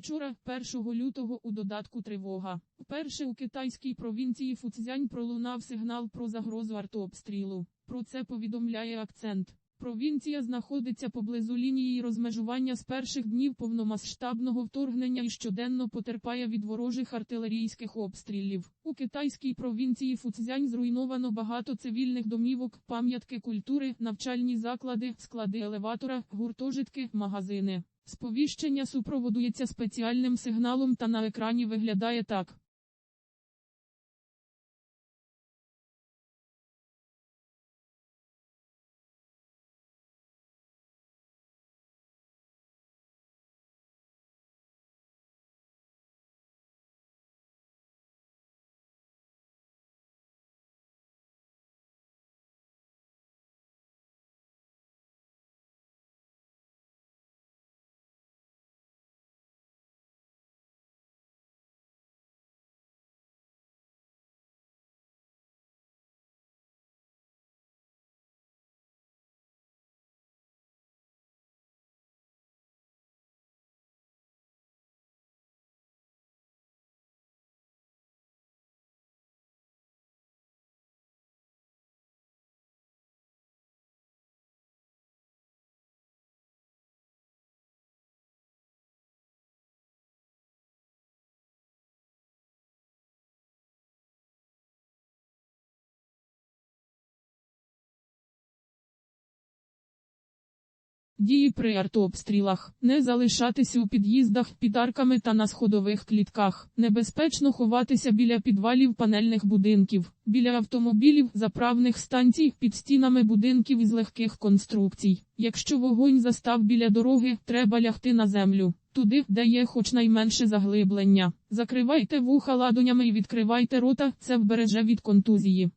Учора, 1 лютого, у додатку тривога. Вперше у китайській провінції Фуцзянь пролунав сигнал про загрозу артообстрілу. Про це повідомляє акцент. Провінція знаходиться поблизу лінії розмежування з перших днів повномасштабного вторгнення і щоденно потерпає від ворожих артилерійських обстрілів. У китайській провінції Фуцзянь зруйновано багато цивільних домівок, пам'ятки культури, навчальні заклади, склади елеватора, гуртожитки, магазини. Сповіщення супроводується спеціальним сигналом та на екрані виглядає так. Дії при артообстрілах. Не залишатися у під'їздах, під арками та на сходових клітках. Небезпечно ховатися біля підвалів панельних будинків, біля автомобілів, заправних станцій, під стінами будинків із легких конструкцій. Якщо вогонь застав біля дороги, треба лягти на землю. Туди, де є хоч найменше заглиблення. Закривайте вуха ладонями і відкривайте рота, це вбереже від контузії.